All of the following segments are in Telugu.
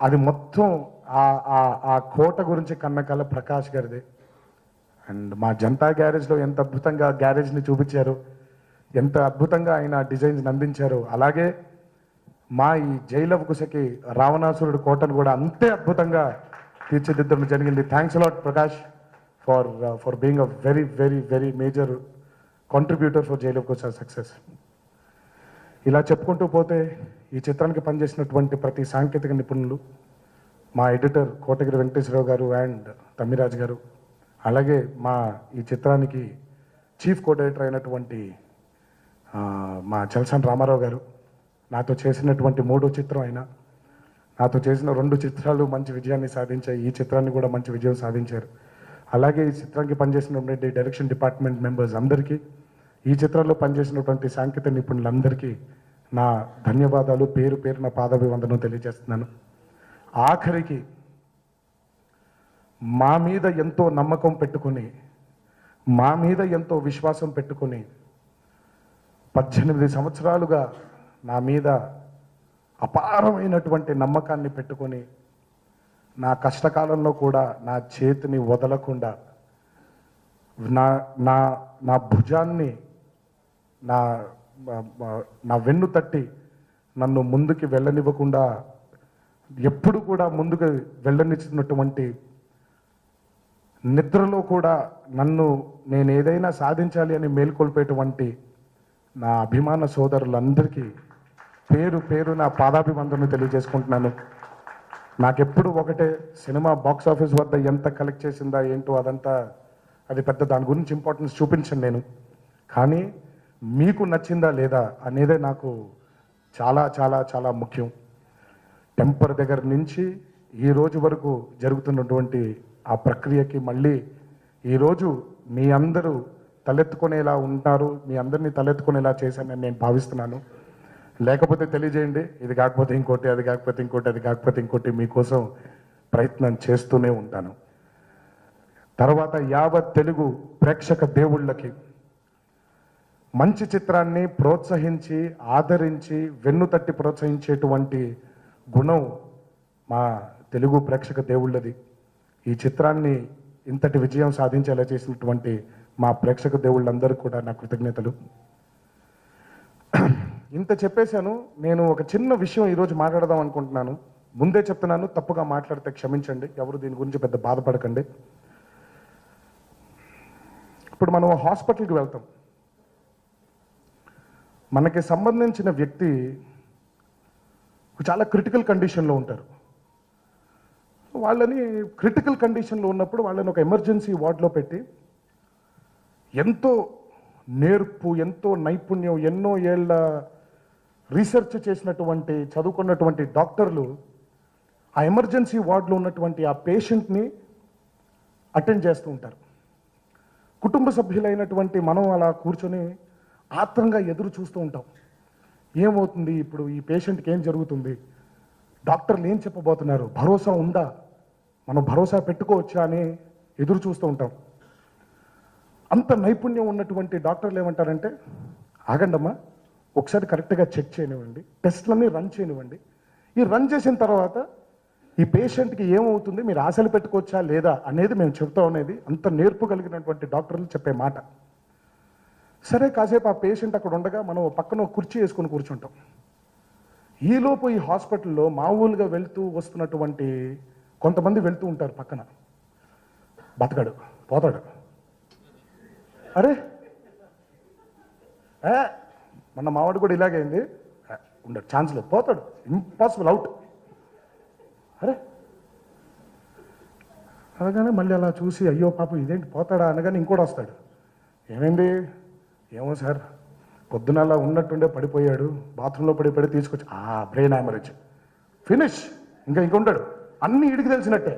అది మొత్తం ఆ- ఆ- కోట గురించి కన్నకల ప్రకాష్ గారిది. అండ్ మా జనతా గ్యారేజ్లో ఎంత అద్భుతంగా గ్యారేజ్ని చూపించారు ఎంత అద్భుతంగా ఆయన డిజైన్స్ అందించారు అలాగే మా ఈ జైలవ్ కుశకి రావణాసురుడు కోటను కూడా అంతే అద్భుతంగా తీర్చిదిద్దడం జరిగింది. Thanks a lot Prakash for for being a very very very major contributor for Jai Lava కుస success ఇలా చెప్పుకుంటూ పోతే ఈ చిత్రానికి పనిచేసినటువంటి ప్రతి సాంకేతిక నిపుణులు మా ఎడిటర్ కోటగిరి వెంకటేశ్వరరావు గారు అండ్ తమ్మిరాజ్ గారు అలాగే మా ఈ చిత్రానికి చీఫ్ కో అయినటువంటి మా చల్సన్ రామారావు గారు నాతో చేసినటువంటి మూడో చిత్రం అయినా నాతో చేసిన రెండు చిత్రాలు మంచి విజయాన్ని సాధించాయి. ఈ చిత్రాన్ని కూడా మంచి విజయం సాధించారు. అలాగే ఈ చిత్రానికి పనిచేసినటువంటి డైరెక్షన్ డిపార్ట్మెంట్ మెంబర్స్ అందరికీ ఈ చిత్రంలో పనిచేసినటువంటి సాంకేతిక నిపుణులందరికీ నా ధన్యవాదాలు పేరు పేరు నా పాదాభివందనం తెలియజేస్తున్నాను. ఆఖరికి మా మీద ఎంతో నమ్మకం పెట్టుకొని మా మీద ఎంతో విశ్వాసం పెట్టుకొని పద్దెనిమిది సంవత్సరాలుగా నా మీద అపారమైనటువంటి నమ్మకాన్ని పెట్టుకొని నా కష్టకాలంలో కూడా నా చేతిని వదలకుండా నా నా నా భుజాన్ని నా నా వెన్ను తట్టి నన్ను ముందుకి వెళ్ళనివ్వకుండా ఎప్పుడు కూడా ముందుకు వెళ్ళనిచ్చినటువంటి నిద్రలో కూడా నన్ను నేను ఏదైనా సాధించాలి అని మేల్కొల్పేటువంటి నా అభిమాన సోదరులందరికీ పేరు పేరు నా పాదాభివందనలు తెలియజేసుకుంటున్నాను. నాకెప్పుడు ఒకటే సినిమా బాక్స్ ఆఫీస్ వద్ద ఎంత కలెక్ట్ చేసిందా ఏంటో అదంతా అది పెద్ద దాని గురించి ఇంపార్టెన్స్ చూపించను నేను. కానీ మీకు నచ్చిందా లేదా అనేదే నాకు చాలా చాలా చాలా ముఖ్యం. టెంపర్ దగ్గర నుంచి ఈ రోజు వరకు జరుగుతున్నటువంటి ఆ ప్రక్రియకి మళ్ళీ ఈరోజు మీ అందరూ తలెత్తుకునేలా ఉంటారు మీ అందరినీ తలెత్తుకునేలా చేశానని నేను భావిస్తున్నాను. లేకపోతే తెలియజేయండి ఇది కాకపోతే ఇంకోటి అది కాకపోతే ఇంకోటి అది కాకపోతే ఇంకోటి మీకోసం ప్రయత్నం చేస్తూనే ఉంటాను. తర్వాత యావత్ తెలుగు ప్రేక్షక దేవుళ్ళకి మంచి చిత్రాన్ని ప్రోత్సహించి ఆదరించి వెన్ను తట్టి ప్రోత్సహించేటువంటి గుణం మా తెలుగు ప్రేక్షక దేవుళ్ళది. ఈ చిత్రాన్ని ఇంతటి విజయం సాధించేలా చేసినటువంటి మా ప్రేక్షక దేవుళ్ళందరూ కూడా నా కృతజ్ఞతలు. ఇంత చెప్పేశాను నేను ఒక చిన్న విషయం ఈరోజు మాట్లాడదాం అనుకుంటున్నాను. ముందే చెప్తున్నాను తప్పుగా మాట్లాడితే క్షమించండి. ఎవరు దీని గురించి పెద్ద బాధపడకండి. ఇప్పుడు మనం హాస్పిటల్కి వెళ్తాం. మనకి సంబంధించిన వ్యక్తి చాలా క్రిటికల్ కండిషన్లో ఉంటారు. వాళ్ళని క్రిటికల్ కండిషన్లో ఉన్నప్పుడు వాళ్ళని ఒక ఎమర్జెన్సీ వార్డ్లో పెట్టి ఎంతో నేర్పు ఎంతో నైపుణ్యం ఎన్నో ఏళ్ళ రీసెర్చ్ చేసినటువంటి చదువుకున్నటువంటి డాక్టర్లు ఆ ఎమర్జెన్సీ వార్డులో ఉన్నటువంటి ఆ పేషెంట్ని అటెండ్ చేస్తూ ఉంటారు. కుటుంబ సభ్యులైనటువంటి మనం అలా కూర్చొని ఆత్రంగా ఎదురు చూస్తూ ఉంటాం. ఏమవుతుంది ఇప్పుడు ఈ పేషెంట్కి ఏం జరుగుతుంది? డాక్టర్లు ఏం చెప్పబోతున్నారు? భరోసా ఉందా? మనం భరోసా పెట్టుకోవచ్చా అని ఎదురు చూస్తూ ఉంటాం. అంత నైపుణ్యం ఉన్నటువంటి డాక్టర్లు ఏమంటారంటే ఆగండమ్మా ఒకసారి కరెక్ట్గా చెక్ చేయనివ్వండి టెస్ట్లన్నీ రన్ చేయనివ్వండి. ఈ రన్ చేసిన తర్వాత ఈ పేషెంట్కి ఏమవుతుంది? మీరు ఆశలు పెట్టుకోవచ్చా లేదా? అనేది మేము చెప్తాం అనేది అంత నేర్పు కలిగినటువంటి డాక్టర్లు చెప్పే మాట. సరే కాసేపు ఆ పేషెంట్ అక్కడ ఉండగా మనం పక్కన ఒక కుర్చీ వేసుకొని కూర్చుంటాం. ఈలోపు ఈ హాస్పిటల్లో మామూలుగా వెళ్తూ వస్తున్నటువంటి కొంతమంది వెళ్తూ ఉంటారు పక్కన. బతకడు పోతాడు. అరే! ఏ! మన మావాడు కూడా ఇలాగే ఉండడు ఛాన్స్ లేదు పోతాడు. ఇంపాసిబుల్ అవుట్ అరే! అనగానే మళ్ళీ అలా చూసి అయ్యో పాపం ఇదేంటి పోతాడా? అనగానే ఇంకోటి వస్తాడు. ఏమైంది? ఏమో సార్ పొద్దున అలా ఉన్నట్టుండే పడిపోయాడు బాత్రూంలో పడి పడి తీసుకొచ్చి ఆ బ్రెయిన్ హ్యామరేజ్. ఫినిష్ ఇంకా ఇంక ఉండడు. అన్ని ఇడికి తెలిసినట్టే.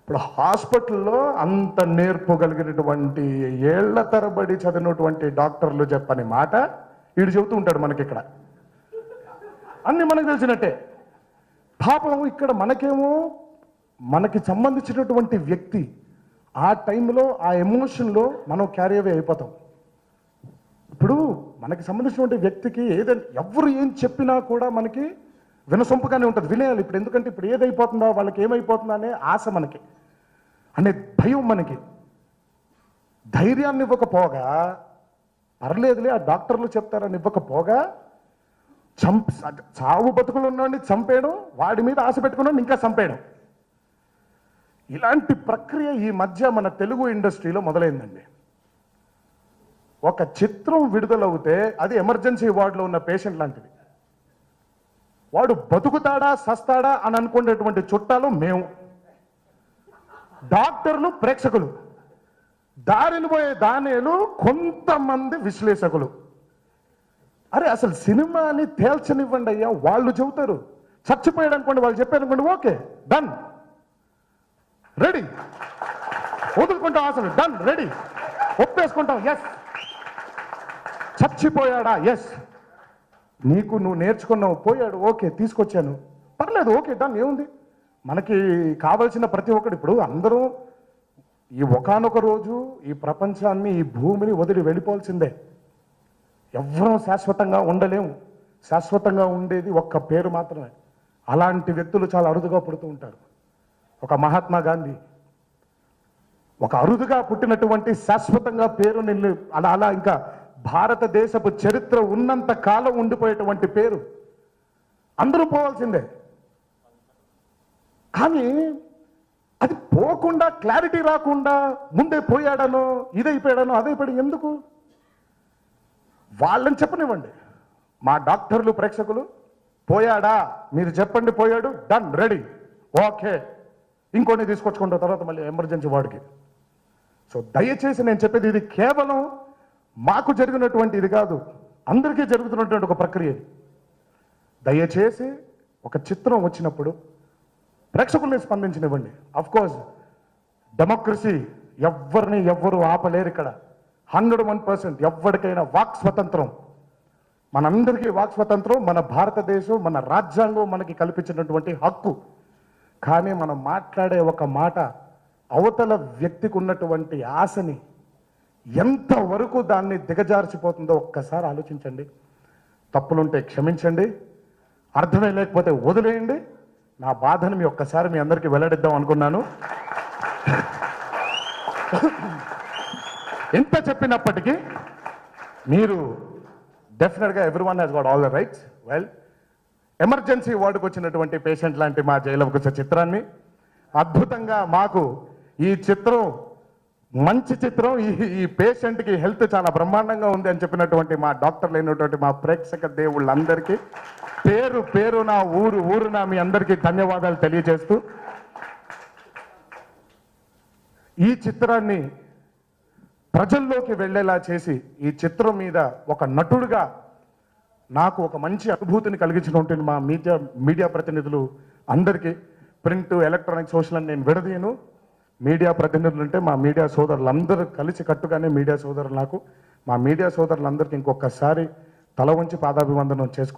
ఇప్పుడు హాస్పిటల్లో అంత నేర్పు కలిగినటువంటి ఏళ్ళ తరబడి చదివినటువంటి డాక్టర్లు చెప్పని మాట వీడు చెబుతూ ఉంటాడు మనకి ఇక్కడ అన్ని మనకు తెలిసినట్టే. పాపం ఇక్కడ మనకేమో మనకి సంబంధించినటువంటి వ్యక్తి ఆ టైంలో ఆ ఎమోషన్లో మనం క్యారీ అవే అయిపోతాం. మనకి సంబంధించినటువంటి వ్యక్తికి ఏదైనా ఎవరు ఏం చెప్పినా కూడా మనకి వినసొంపుగానే ఉంటుంది. వినేయాలి. ఇప్పుడు ఎందుకంటే ఇప్పుడు ఏదైపోతుందో వాళ్ళకి ఏమైపోతుందో అనే ఆశ మనకి. అనే భయం మనకి. ధైర్యాన్ని ఇవ్వకపోగా పర్లేదులే ఆ డాక్టర్లు చెప్తారని ఇవ్వకపోగా చంప చావు బతుకులు ఉన్నవాడిని చంపేయడం వాడి మీద ఆశ పెట్టుకున్నాడు ఇంకా చంపేయడం. ఇలాంటి ప్రక్రియ ఈ మధ్య మన తెలుగు ఇండస్ట్రీలో మొదలైందండి. ఒక చిత్రం విడుదలవుతే అది ఎమర్జెన్సీ వార్డులో ఉన్న పేషెంట్ లాంటిది. వాడు బతుకుతాడా సస్తాడా అని అనుకునేటువంటి చుట్టాలు మేము. డాక్టర్లు ప్రేక్షకులు. దారిని పోయే దానేలు కొంతమంది విశ్లేషకులు. అరే అసలు సినిమాని తేల్చనివ్వండి అయ్యా వాళ్ళు చెబుతారు. చచ్చిపోయాడు అనుకోండి వాళ్ళు చెప్పారు అనుకోండి ఓకే డన్. రెడీ. వదులుకుంటాం అసలు డన్ రెడీ. ఒప్పేసుకుంటాం ఎస్ చచ్చిపోయాడా? ఎస్ నీకు నువ్వు నేర్చుకున్నావు పోయాడు ఓకే తీసుకొచ్చాను. పర్లేదు ఓకే దాన్ని ఏముంది? మనకి కావలసిన ప్రతి ఒక్కడు ఇప్పుడు అందరూ ఈ ఒకానొక రోజు ఈ ప్రపంచాన్ని ఈ భూమిని వదిలి వెళ్ళిపోవాల్సిందే. ఎవరూ శాశ్వతంగా ఉండలేము. శాశ్వతంగా ఉండేది ఒక్క పేరు మాత్రమే. అలాంటి వ్యక్తులు చాలా అరుదుగా పుడుతూ ఉంటారు. ఒక మహాత్మా గాంధీ. ఒక అరుదుగా పుట్టినటువంటి శాశ్వతంగా పేరు నిల్లు అలా అలా ఇంకా భారతదేశపు చరిత్ర ఉన్నంత కాలం ఉండిపోయేటువంటి పేరు. అందరూ పోవాల్సిందే. కానీ అది పోకుండా క్లారిటీ రాకుండా ముందే పోయాడనో ఇదైపోయాడనో అదైపోయాడు ఎందుకు? వాళ్ళని చెప్పనివ్వండి. మా డాక్టర్లు ప్రేక్షకులు పోయాడా? మీరు చెప్పండి పోయాడు డన్ రెడీ. ఓకే. ఇంకోటి తీసుకొచ్చుకుంటాం తర్వాత మళ్ళీ ఎమర్జెన్సీ వార్డుకి. సో దయచేసి నేను చెప్పేది ఇది కేవలం మాకు జరిగినటువంటి ఇది కాదు. అందరికీ జరుగుతున్నటువంటి ఒక ప్రక్రియ దయచేసి ఒక చిత్రం వచ్చినప్పుడు ప్రేక్షకుల్ని స్పందించనివ్వండి. అఫ్ కోర్స్ డెమోక్రసీ ఎవరిని ఎవ్వరు ఆపలేరు ఇక్కడ. హండ్రెడ్ వన్ పర్సెంట్ ఎవరికైనా వాక్ స్వతంత్రం. మనందరికీ వాక్ స్వతంత్రం మన భారతదేశం మన రాజ్యాంగం మనకి కల్పించినటువంటి హక్కు. కానీ మనం మాట్లాడే ఒక మాట అవతల వ్యక్తికి ఉన్నటువంటి ఆశని ఎంతవరకు దాన్ని దిగజార్చిపోతుందో ఒక్కసారి ఆలోచించండి. తప్పులుంటే క్షమించండి. అర్థమే లేకపోతే వదిలేయండి. నా బాధను మీ ఒక్కసారి మీ అందరికీ వెల్లడిద్దాం అనుకున్నాను. ఇంత చెప్పినప్పటికీ మీరు డెఫినెట్గా every one has got all the rights well emergency వార్డుకు వచ్చినటువంటి పేషెంట్ లాంటి మా జైలవకుశ చిత్రాన్ని అద్భుతంగా మాకు ఈ చిత్రం మంచి చిత్రం. ఈ ఈ పేషెంట్కి హెల్త్ చాలా బ్రహ్మాండంగా ఉంది అని చెప్పినటువంటి మా డాక్టర్లు అయినటువంటి మా ప్రేక్షక దేవుళ్ళందరికీ పేరు పేరు నా ఊరు ఊరు నా మీ అందరికీ ధన్యవాదాలు తెలియజేస్తూ ఈ చిత్రాన్ని ప్రజల్లోకి వెళ్ళేలా చేసి ఈ చిత్రం మీద ఒక నటుడుగా నాకు ఒక మంచి అనుభూతిని కలిగించినటువంటి మా మీడియా మీడియా ప్రతినిధులు అందరికీ ప్రింట్ ఎలక్ట్రానిక్ సోషల్ అని నేను విడదీయను. మీడియా ప్రతినిధులు అంటే మా మీడియా సోదరులందరూ కలిసి కట్టుగానే మీడియా సోదరులు నాకు. మా మీడియా సోదరులందరికీ ఇంకొకసారి తల వంచి పాదాభివందనం చేసుకుంటూ